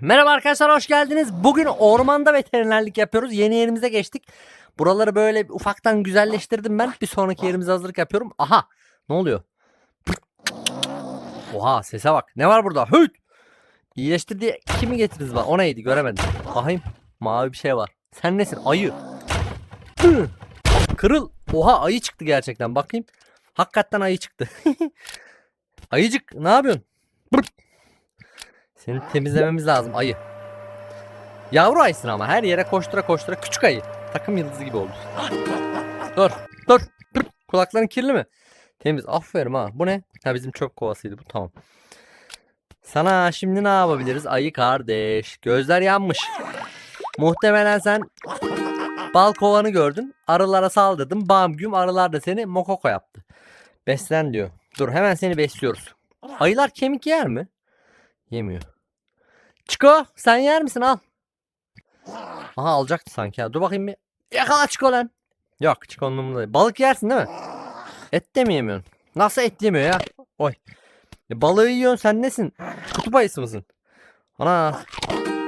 Merhaba arkadaşlar hoş geldiniz. Bugün ormanda veterinerlik yapıyoruz. Yeni yerimize geçtik. Buraları böyle ufaktan güzelleştirdim ben. Bir sonraki yerimize hazırlık yapıyorum. Aha ne oluyor? Oha sese bak. Ne var burada? Hüt! İyileştir diye kimi getirdiniz bana? O neydi göremedim. Bakayım. Mavi bir şey var. Sen nesin? Ayı. Kırıl. Oha ayı çıktı gerçekten. Bakayım. Hakikaten ayı çıktı. Ayıcık ne yapıyorsun? Seni temizlememiz lazım ayı. Yavru ayısın ama her yere koştura koştura küçük ayı. Takım yıldızı gibi oldu. Dur dur. Kulakların kirli mi? Temiz aferin ha. Bu ne? Ha bizim çöp kovasıydı bu tamam. Sana şimdi ne yapabiliriz ayı kardeş? Gözler yanmış. Muhtemelen sen bal kovanı gördün. Arılara saldırdın. Bam güm arılar da seni mokoko yaptı. Beslen diyor. Dur hemen seni besliyoruz. Ayılar kemik yer mi? Yemiyor. Çiko sen yer misin al. Aha alacaktı sanki ya. Dur bakayım bir. Yakala Çiko lan. Yok umurunda değil. Balık yersin değil mi? Et de mi yemiyorsun? Nasıl et yemiyor ya? Oy. E, balığı yiyorsun sen nesin? Kutup ayısı mısın? Ana.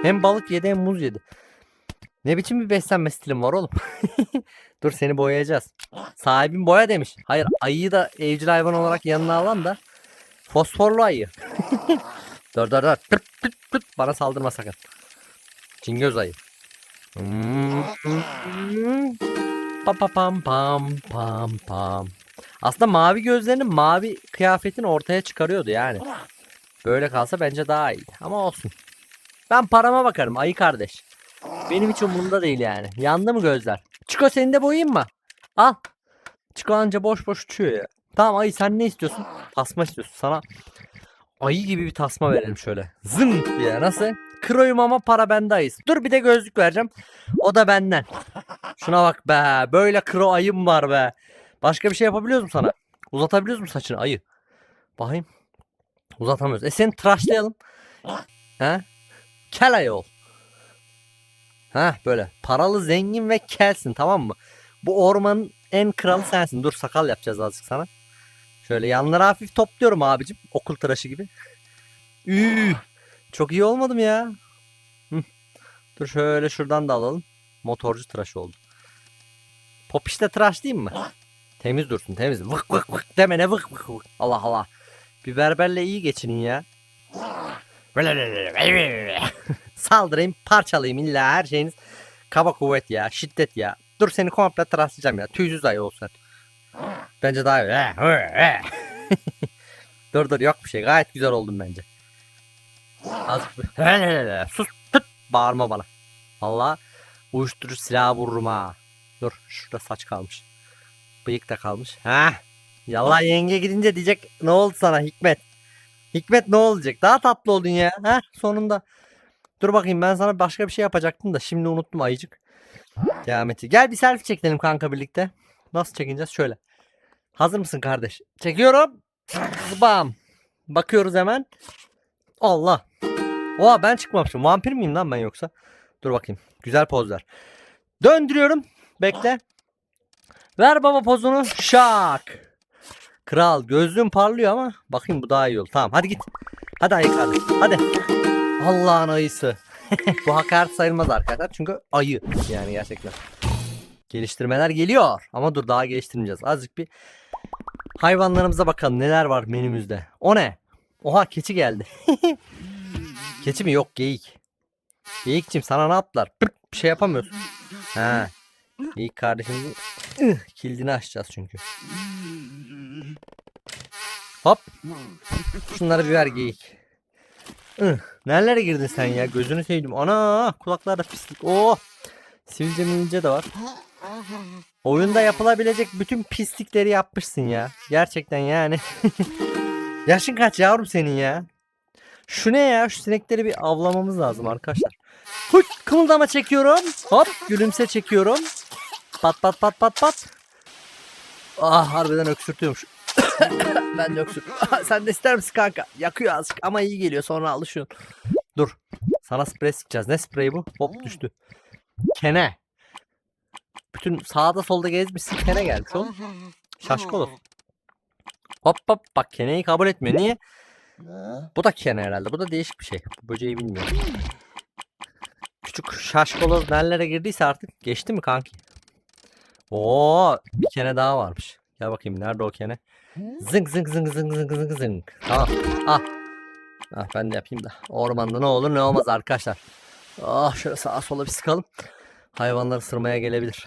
Hem balık yedi hem muz yedi. Ne biçim bir beslenme stilim var oğlum? Dur seni boyayacağız. Sahibin boya demiş. Hayır ayıyı da evcil hayvan olarak yanına alan da fosforlu ayı. dur dur dur. Pırt, pırt, pırt. Bana saldırma sakın. Cingöz ayı. Pam pam pam pam pam pam. Aslında mavi gözlerinin mavi kıyafetini ortaya çıkarıyordu yani. Böyle kalsa bence daha iyi. Ama olsun. Ben parama bakarım ayı kardeş. Benim hiç umurumda değil yani. Yandı mı gözler? Çiko seni de boyayayım mı? Al. Çiko anca boş boş uçuyor ya. Tamam ayı sen ne istiyorsun? Tasma istiyorsun. Sana ayı gibi bir tasma verelim şöyle. Zın diye nasıl? Kroyum ama para bende ayız. Dur bir de gözlük vereceğim. O da benden. Şuna bak be. Böyle kro ayım var be. Başka bir şey yapabiliyoruz mu sana? Uzatabiliyoruz mu saçını ayı? Bakayım. Uzatamıyoruz. E seni tıraşlayalım. He? Kel ayı ol. Ha böyle. Paralı, zengin ve kelsin tamam mı? Bu ormanın en kralı sensin. Dur sakal yapacağız azıcık sana. Şöyle yanlara hafif topluyorum abicim. Okul tıraşı gibi. Üü, çok iyi olmadı mı ya? Dur şöyle şuradan da alalım. Motorcu tıraşı oldu. Popişte tıraş değil mi? Temiz dursun temiz. Vık vık vık deme ne vık vık vık. Allah Allah. Bir berberle iyi geçinin ya. Saldırayım parçalayayım illa her şeyiniz kaba kuvvet ya şiddet ya. Dur seni komple tıraşlayacağım ya. Tüysüz ayı olsun. Bence daha iyi. dur dur yok bir şey gayet güzel oldum bence. Bir- Sus tut bağırma bana. Valla uyuşturucu silah vururum ha. Dur şurada saç kalmış. Bıyık da kalmış. Ha. Yallah yenge gidince diyecek ne oldu sana Hikmet? Hikmet ne olacak? Daha tatlı oldun ya. Ha sonunda. Dur bakayım ben sana başka bir şey yapacaktım da şimdi unuttum ayıcık. Kıyameti. Gel bir selfie çekelim kanka birlikte. Nasıl çekeceğiz? Şöyle. Hazır mısın kardeş? Çekiyorum. Bam. Bakıyoruz hemen. Allah. Oha ben çıkmamışım. Vampir miyim lan ben yoksa? Dur bakayım. Güzel pozlar. Döndürüyorum. Bekle. Ver baba pozunu. Şak. Kral gözlüğüm parlıyor ama bakayım bu daha iyi oldu. Tamam hadi git. Hadi ayı kardeş. Hadi. Allah'ın ayısı. bu hakaret sayılmaz arkadaşlar. Çünkü ayı yani gerçekten. Geliştirmeler geliyor. Ama dur daha geliştirmeyeceğiz. Azıcık bir hayvanlarımıza bakalım neler var menümüzde. O ne? Oha keçi geldi. keçi mi? Yok geyik. Geyikçim sana ne yaptılar? Bir şey yapamıyorsun. Ha. Geyik kardeşimizin ıh, kilidini açacağız çünkü. Hop. Şunları bir ver geyik. Nerelere girdin sen ya? Gözünü sevdim. Ana kulaklarda pislik. Oh. Sivilce mivilce de var. Oyunda yapılabilecek bütün pislikleri yapmışsın ya. Gerçekten yani. Yaşın kaç yavrum senin ya? Şu ne ya? Şu sinekleri bir avlamamız lazım arkadaşlar. Hıç kımıldama çekiyorum. Hop gülümse çekiyorum. Pat pat pat pat pat. Ah harbiden öksürtüyormuş. ben de öksür. Sen de ister misin kanka? Yakıyor azıcık ama iyi geliyor sonra alışıyorsun. Dur. Sana sprey sıkacağız. Ne spreyi bu? Hop düştü. Kene. Bütün sağda solda gezmişsin kene gelmiş oğlum. Şaşkın olur. Hop hop bak keneyi kabul etmiyor. Niye? Bu da kene herhalde. Bu da değişik bir şey. Böceği bilmiyorum. şaşkoloz nerelere girdiyse artık geçti mi kanki? Oo bir kene daha varmış. Gel bakayım nerede o kene? Zınk zınk zınk zınk zınk zınk zınk. Tamam. Ah. Ah ben de yapayım da. Ormanda ne olur ne olmaz arkadaşlar. Ah şöyle sağa sola bir sıkalım. Hayvanlar ısırmaya gelebilir.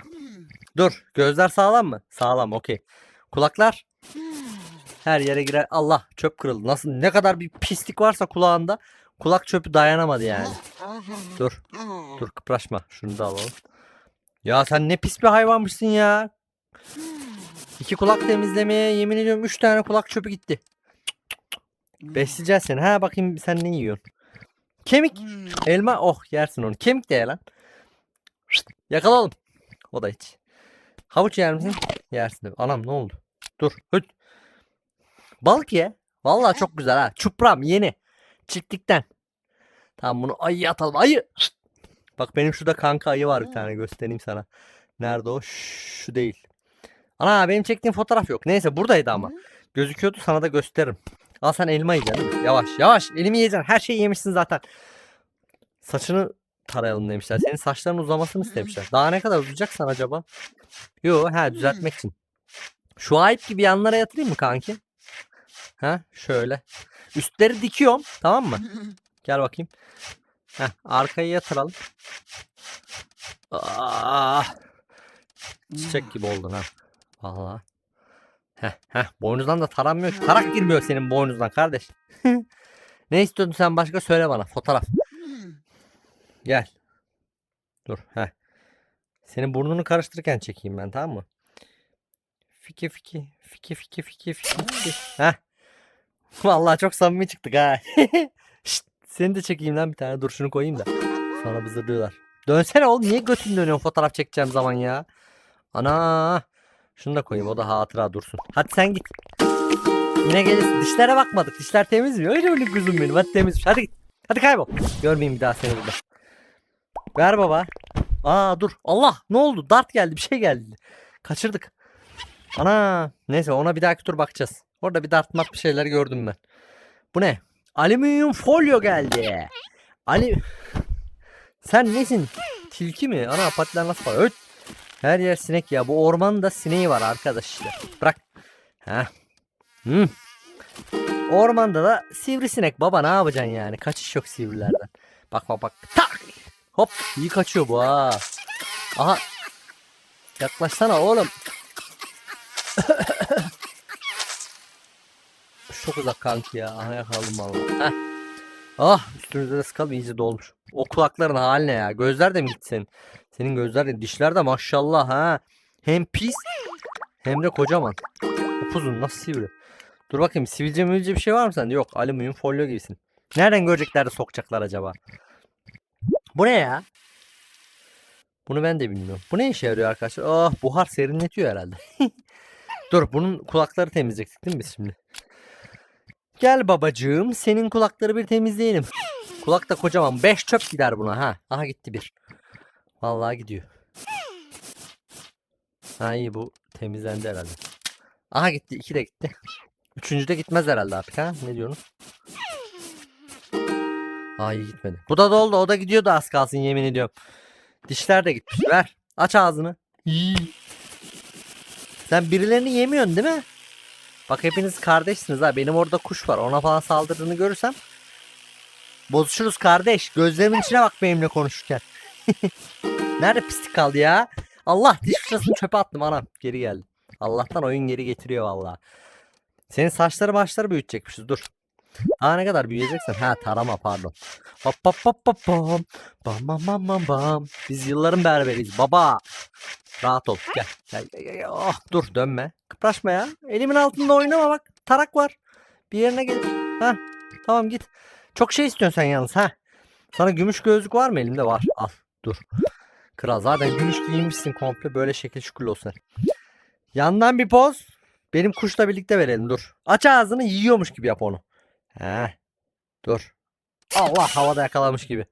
Dur. Gözler sağlam mı? Sağlam. Okey. Kulaklar. Her yere girer. Allah çöp kırıldı. Nasıl ne kadar bir pislik varsa kulağında kulak çöpü dayanamadı yani. Dur. Dur kıpraşma. Şunu da alalım. Ya sen ne pis bir hayvanmışsın ya. İki kulak temizlemeye yemin ediyorum üç tane kulak çöpü gitti. Besleyeceğiz seni. Ha bakayım sen ne yiyorsun? Kemik. Elma. Oh yersin onu. Kemik de ye lan. Şşt, Yakala oğlum. O da hiç. Havuç yer misin? Yersin. Anam ne oldu? Dur. Hıt. Balık ye. Vallahi çok güzel ha. Çupram yeni. Çiftlikten. Tamam bunu ayı atalım. Ayı. Şşt. Bak benim şurada kanka ayı var bir tane göstereyim sana. Nerede o? Şu değil. Ana benim çektiğim fotoğraf yok. Neyse buradaydı ama. Gözüküyordu sana da gösteririm. Al sen elma yiyeceksin? Yavaş yavaş elimi yiyeceksin. Her şeyi yemişsin zaten. Saçını tarayalım demişler. Senin saçların uzamasını istemişler. Daha ne kadar uzayacaksan acaba? Yo ha düzeltmek için. Şu ayıp gibi yanlara yatırayım mı kanki? Ha şöyle. Üstleri dikiyorum tamam mı? Gel bakayım. Heh, arkayı yatıralım. Ah. Çiçek gibi oldun ha. Vallahi. Heh, heh. Boynuzdan da taranmıyor ki. Tarak girmiyor senin boynuzdan kardeş. ne istiyordun sen başka söyle bana. Fotoğraf. Gel. Dur. Heh. Senin burnunu karıştırırken çekeyim ben tamam mı? Fiki fiki. Fiki fiki fiki fiki fiki. Heh. Vallahi çok samimi çıktık ha. Şşt, seni de çekeyim lan bir tane. Dur şunu koyayım da. Sonra bızırlıyorlar. Dönsene oğlum. Niye götün dönüyorsun fotoğraf çekeceğim zaman ya? Ana. Şunu da koyayım. O da hatıra dursun. Hadi sen git. Yine gelirsin. Dişlere bakmadık. Dişler temiz mi? Öyle öyle kuzum benim. Hadi temizmiş. Hadi git. Hadi kaybol. Görmeyeyim bir daha seni burada. Ver baba. Aa dur. Allah ne oldu? Dart geldi. Bir şey geldi. Kaçırdık. Ana. Neyse ona bir dahaki tur bakacağız. Orada bir dart mat bir şeyler gördüm ben. Bu ne? Alüminyum folyo geldi. Ali... Sen nesin? Tilki mi? Ana patiler nasıl var? Öt. Her yer sinek ya. Bu ormanda sineği var arkadaş işte. Bırak. Heh. Hmm. Ormanda da sivrisinek baba ne yapacaksın yani? Kaçış yok sivrilerden. Bak bak bak. Tak. Hop iyi kaçıyor bu ha. Aha. Yaklaşsana oğlum. Çok uzak kanki ya. Aha yakaladım valla. Ah üstünüzde de sıkalım iyice dolmuş. O kulakların hali ne ya? Gözler de mi gitti senin? Gözler de dişler de maşallah ha. Hem pis hem de kocaman. Upuzun nasıl sivri. Dur bakayım sivilce mivilce bir şey var mı sende? Yok alüminyum folyo gibisin. Nereden görecekler sokacaklar acaba? Bu ne ya? Bunu ben de bilmiyorum. Bu ne işe yarıyor arkadaşlar? Oh buhar serinletiyor herhalde. Dur bunun kulakları temizleyecektik değil mi biz şimdi? Gel babacığım senin kulakları bir temizleyelim. Kulak da kocaman. 5 çöp gider buna ha. Aha gitti bir. Vallahi gidiyor. Ha iyi bu temizlendi herhalde. Aha gitti. iki de gitti. Üçüncü de gitmez herhalde artık ha. Ne diyorsunuz? Aa gitmedi. Bu da doldu. O da gidiyordu az kalsın yemin ediyorum. Dişler de gitmiş. Ver. Aç ağzını. Sen birilerini yemiyorsun değil mi? Bak hepiniz kardeşsiniz ha. Benim orada kuş var. Ona falan saldırdığını görürsem bozuşuruz kardeş. Gözlerimin içine bak benimle konuşurken. Nerede pislik kaldı ya? Allah diş fırçasını çöpe attım anam. Geri geldi. Allah'tan oyun geri getiriyor vallahi. Senin saçları başları büyütecekmişiz. Dur. Daha ne kadar büyüyeceksin? Ha tarama pardon. Hop hop hop hop bam. Bam bam bam bam bam. Biz yılların berberiyiz baba. Rahat ol. Gel. Gel, gel, gel. Oh, dur dönme. Kıpraşma ya. Elimin altında oynama bak. Tarak var. Bir yerine gelir. Ha. Tamam git. Çok şey istiyorsun sen yalnız ha. Sana gümüş gözlük var mı elimde? Var. Al. Dur. Kral zaten gümüş giyinmişsin komple. Böyle şekil şükür olsun. Yandan bir poz. Benim kuşla birlikte verelim dur. Aç ağzını yiyormuş gibi yap onu. He. Dur. Allah havada yakalamış gibi.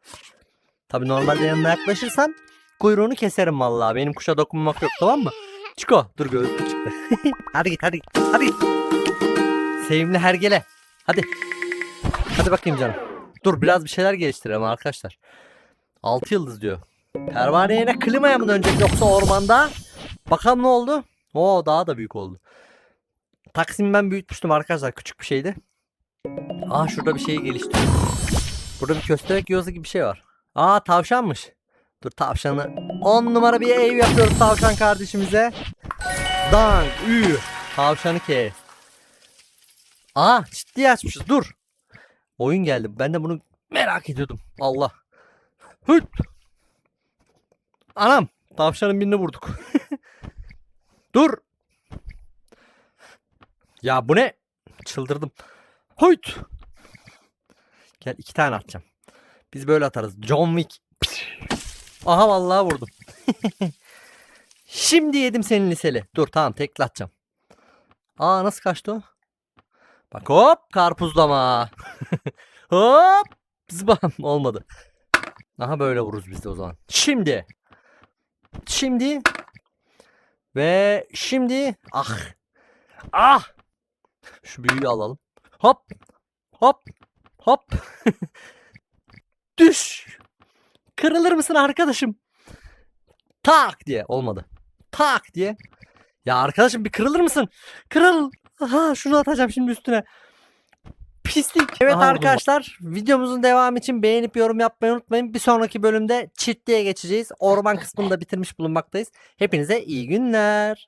Tabi normalde yanına yaklaşırsan kuyruğunu keserim vallahi. Benim kuşa dokunmak yok tamam mı? Çiko dur gözlüğü çıktı. hadi git hadi git. Hadi git. Sevimli hergele. Hadi. Hadi bakayım canım. Dur biraz bir şeyler geliştirelim arkadaşlar. 6 yıldız diyor. Pervaneye ne klimaya mı dönecek yoksa ormanda? Bakalım ne oldu? Oo daha da büyük oldu. Taksim ben büyütmüştüm arkadaşlar. Küçük bir şeydi. Aa şurada bir şey geliştiriyor. Burada bir köstebek yuvası gibi bir şey var. Aa tavşanmış. Dur tavşanı 10 numara bir ev yapıyoruz tavşan kardeşimize. Dan ü tavşanı kes. Aa ciddi açmışız dur. Oyun geldi. Ben de bunu merak ediyordum. Allah. Hıt. Anam tavşanın birini vurduk. dur. Ya bu ne? Çıldırdım. Hıt. Gel iki tane atacağım. Biz böyle atarız. John Wick. Aha vallahi vurdum. Şimdi yedim senin liseli. Dur tamam tekli atacağım. Aa nasıl kaçtı o? Bak hop karpuzlama. hop zıbam olmadı. Aha böyle vururuz biz de o zaman. Şimdi. Şimdi. Ve şimdi. Ah. Ah. Şu büyüğü alalım. Hop. Hop. Hop. Düş. Kırılır mısın arkadaşım? Tak diye olmadı. Tak diye. Ya arkadaşım bir kırılır mısın? Kırıl. Aha şunu atacağım şimdi üstüne. Pislik. Evet Aha, arkadaşlar videomuzun devamı için beğenip yorum yapmayı unutmayın. Bir sonraki bölümde çiftliğe geçeceğiz. Orman kısmını da bitirmiş bulunmaktayız. Hepinize iyi günler.